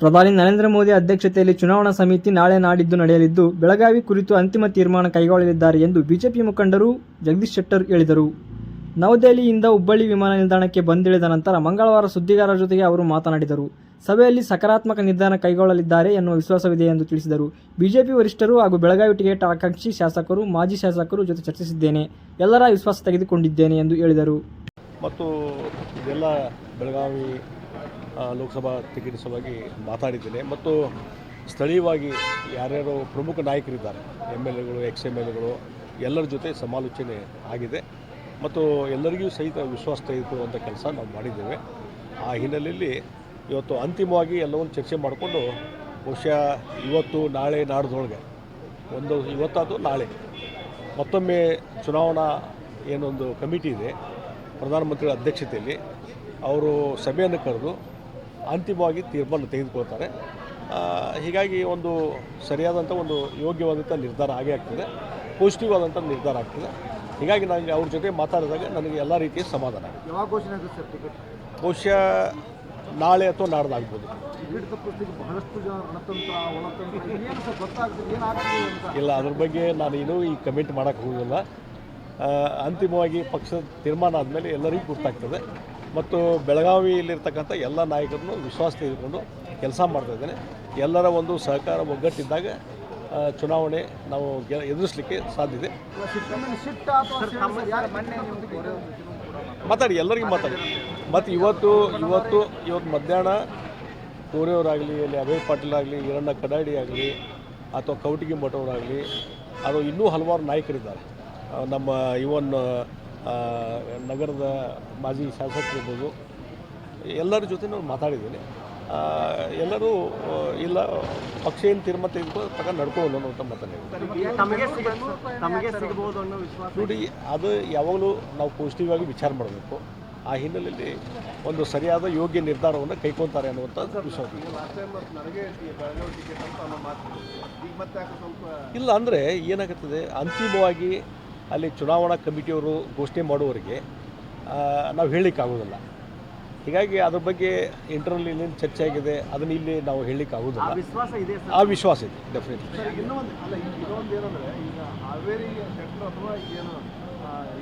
ಪ್ರಧಾನಿ ನರೇಂದ್ರ ಮೋದಿ ಅಧ್ಯಕ್ಷತೆಯಲ್ಲಿ ಚುನಾವಣಾ ಸಮಿತಿ ನಾಳೆ ನಾಡಿದ್ದು ನಡೆಯಲಿದ್ದು, ಬೆಳಗಾವಿ ಕುರಿತು ಅಂತಿಮ ತೀರ್ಮಾನ ಕೈಗೊಳ್ಳಲಿದ್ದಾರೆ ಎಂದು ಬಿಜೆಪಿ ಮುಖಂಡರು ಜಗದೀಶ್ ಶೆಟ್ಟರ್ ಹೇಳಿದರು. ನವದೆಹಲಿಯಿಂದ ಹುಬ್ಬಳ್ಳಿ ವಿಮಾನ ನಿಲ್ದಾಣಕ್ಕೆ ಬಂದಿಳಿದ ನಂತರ ಮಂಗಳವಾರ ಸುದ್ದಿಗಾರರ ಜೊತೆಗೆ ಅವರು ಮಾತನಾಡಿದರು. ಸಭೆಯಲ್ಲಿ ಸಕಾರಾತ್ಮಕ ನಿರ್ಧಾರ ಕೈಗೊಳ್ಳಲಿದ್ದಾರೆ ಎನ್ನುವ ವಿಶ್ವಾಸವಿದೆ ಎಂದು ತಿಳಿಸಿದರು. ಬಿಜೆಪಿ ವರಿಷ್ಠರು ಹಾಗೂ ಬೆಳಗಾವಿ ಟಿಕೆಟ್ ಆಕಾಂಕ್ಷಿ ಶಾಸಕರು, ಮಾಜಿ ಶಾಸಕರು ಜೊತೆ ಚರ್ಚಿಸಿದ್ದೇನೆ. ಎಲ್ಲರ ವಿಶ್ವಾಸ ತೆಗೆದುಕೊಂಡಿದ್ದೇನೆ ಎಂದು ಹೇಳಿದರು. ಮತ್ತು ಇದೆಲ್ಲ ಬೆಳಗಾವಿ ಲೋಕಸಭಾ ಟಿಕೆಟ್ ಸಲುವಾಗಿ ಮಾತಾಡಿದ್ದೇನೆ. ಮತ್ತು ಸ್ಥಳೀಯವಾಗಿ ಯಾರ್ಯಾರು ಪ್ರಮುಖ ನಾಯಕರಿದ್ದಾರೆ. ಎಂ ಎಲ್ ಎಗಳು, ಎಕ್ಸ್ ಎಂ ಎಲ್ ಎಗಳು, ಎಲ್ಲರ ಜೊತೆ ಸಮಾಲೋಚನೆ ಆಗಿದೆ. ಮತ್ತು ಎಲ್ಲರಿಗೂ ಸಹಿತ ವಿಶ್ವಾಸ ತೆಗೆದುಕೊಳ್ಳುವಂಥ ಕೆಲಸ ನಾವು ಮಾಡಿದ್ದೇವೆ. ಆ ಹಿನ್ನೆಲೆಯಲ್ಲಿ ಇವತ್ತು ಅಂತಿಮವಾಗಿ ಎಲ್ಲವನ್ನು ಚರ್ಚೆ ಮಾಡಿಕೊಂಡು ಬಹುಶಃ ಇವತ್ತು, ನಾಳೆ, ನಾಡ್ದೊಳಗೆ, ಒಂದು ಇವತ್ತಾದರೂ ನಾಳೆ ಮತ್ತೊಮ್ಮೆ ಚುನಾವಣಾ ಏನೊಂದು ಕಮಿಟಿ ಇದೆ. ಪ್ರಧಾನಮಂತ್ರಿಗಳ ಅಧ್ಯಕ್ಷತೆಯಲ್ಲಿ ಅವರು ಸಭೆಯನ್ನು ಕರೆದು ಅಂತಿಮವಾಗಿ ತೀರ್ಮಾನ ತೆಗೆದುಕೊಳ್ತಾರೆ. ಹೀಗಾಗಿ ಒಂದು ಸರಿಯಾದಂಥ ಒಂದು ಯೋಗ್ಯವಾದಂಥ ನಿರ್ಧಾರ ಆಗೇ ಆಗ್ತದೆ. ಪಾಸಿಟಿವ್ ಆದಂಥ ನಿರ್ಧಾರ ಆಗ್ತದೆ. ಹೀಗಾಗಿ ನನಗೆ ಅವ್ರ ಜೊತೆ ಮಾತಾಡಿದಾಗ ನನಗೆ ಎಲ್ಲ ರೀತಿಯ ಸಮಾಧಾನ. ಯಾವಾಗ ಘೋಷಣೆ ಆಗುತ್ತೆ ಸರ್ ಟಿಕೆಟ್ ಬಹುಶಃ ನಾಳೆ ಅಥವಾ ನಾಡ್ದಾಗ್ಬೋದು ಬಹಳಷ್ಟು ಜನ ಇಲ್ಲ ಅದ್ರ ಬಗ್ಗೆ ನಾನು ಇನ್ನೂ ಈ ಕಮೆಂಟ್ ಮಾಡೋಕ್ಕೆ ಹೋಗೋದಿಲ್ಲ. ಅಂತಿಮವಾಗಿ ಪಕ್ಷದ ತೀರ್ಮಾನ ಆದಮೇಲೆ ಎಲ್ಲರಿಗೂ ಗೊತ್ತಾಗ್ತದೆ. ಮತ್ತು ಬೆಳಗಾವಿಯಲ್ಲಿರ್ತಕ್ಕಂಥ ಎಲ್ಲ ನಾಯಕರನ್ನು ವಿಶ್ವಾಸ ತೆಗೆದುಕೊಂಡು ಕೆಲಸ ಮಾಡ್ತಾ ಇದ್ದೇನೆ. ಎಲ್ಲರ ಒಂದು ಸಹಕಾರ ಒಗ್ಗಟ್ಟಿದ್ದಾಗ ಚುನಾವಣೆ ನಾವು ಎದುರಿಸಲಿಕ್ಕೆ ಸಾಧ್ಯ ನೀವು ಮಾತಾಡಿ, ಎಲ್ಲರಿಗೂ ಮಾತಾಡಿ. ಮತ್ತು ಇವತ್ತು ಇವತ್ತು ಇವತ್ತು ಮಧ್ಯಾಹ್ನ ಕೋರೆಯವರಾಗಲಿ ಇಲ್ಲಿ ಅಭಯ್ ಪಾಟೀಲ್ ಆಗಲಿ, ಈರಣ್ಣ ಕಡಾಡಿ ಆಗಲಿ, ಅಥವಾ ಕೌಟಿಗಿ ಮಠವರಾಗಲಿ, ಅದು ಇನ್ನೂ ಹಲವಾರು ನಾಯಕರಿದ್ದಾರೆ. ನಮ್ಮ ಇವನ್ ನಗರದ ಮಾಜಿ ಶಾಸಕರಿರ್ಬೋದು ಎಲ್ಲರ ಜೊತೆ ನಾನು ಮಾತಾಡಿದ್ದೀನಿ. ಎಲ್ಲರೂ ಇಲ್ಲ ಪಕ್ಷ ಏನು ತೀರ್ಮಾನ ತೆಗೆದುಕೊಂಡು ತಗೊಂಡು ನಡ್ಕೊಳ್ಳೋಣ ಅಂತ ಮಾತಾಡಿದ್ದೀನಿ ನೋಡಿ ಅದು ಯಾವಾಗಲೂ ನಾವು ಪಾಸಿಟಿವ್ ಆಗಿ ವಿಚಾರ ಮಾಡಬೇಕು. ಆ ಹಿನ್ನೆಲೆಯಲ್ಲಿ ಒಂದು ಸರಿಯಾದ ಯೋಗ್ಯ ನಿರ್ಧಾರವನ್ನು ಕೈಗೊಳ್ತಾರೆ ಅನ್ನುವಂಥ ವಿಶ್ವಾಸ ಇಲ್ಲ ಅಂದರೆ ಏನಾಗುತ್ತದೆ? ಅಂತಿಮವಾಗಿ ಅಲ್ಲಿ ಚುನಾವಣಾ ಕಮಿಟಿಯವರು ಘೋಷಣೆ ಮಾಡುವವರಿಗೆ ನಾವು ಹೇಳಲಿಕ್ಕಾಗೋದಿಲ್ಲ ಹೀಗಾಗಿ ಅದ್ರ ಬಗ್ಗೆ ಇಂಟರ್ನಲ್ ಏನೇನು ಚರ್ಚೆ ಆಗಿದೆ ಅದನ್ನು ಇಲ್ಲಿ ನಾವು ಹೇಳಲಿಕ್ಕಾಗೋದಿಲ್ಲ ವಿಶ್ವಾಸ ಇದೆ ಆ ವಿಶ್ವಾಸ ಇದೆ ಡೆಫಿನೆಟ್ಲಿ ಸರ್ ಇನ್ನೊಂದು ಅಲ್ಲ ಇನ್ನೊಂದು ಏನಂದ್ರೆ ಈಗ ಹಾವೇರಿ ಶೆಟ್ಟರ್ ಅಥವಾ ಏನು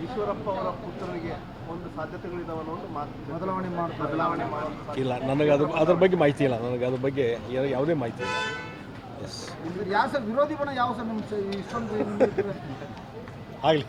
ಈಶ್ವರಪ್ಪ ಅವರ ಪುತ್ರನಿಗೆ ಒಂದು ಸಾಧ್ಯತೆಗಳಿದಾವೆ ಅನ್ನೋ ಒಂದು ಮಾತು. ಬದಲಾವಣೆ ಮಾಡಿ ಬದಲಾವಣೆ ಮಾಡಿ ಇಲ್ಲ ನನಗೆ ಅದ್ರ ಅದ್ರ ಬಗ್ಗೆ ಮಾಹಿತಿ ಇಲ್ಲ ನನಗೆ ಅದ್ರ ಬಗ್ಗೆ ಯಾವುದೇ ಮಾಹಿತಿ ಇಲ್ಲ. ಎಸ್ ಯಾವ ಸರ್ ವಿರೋಧಿ ಬಣ ಯಾವ ಸರ್ ನಿಮ್ಮ ಇಷ್ಟೊಂದು ಆಗಲಿ.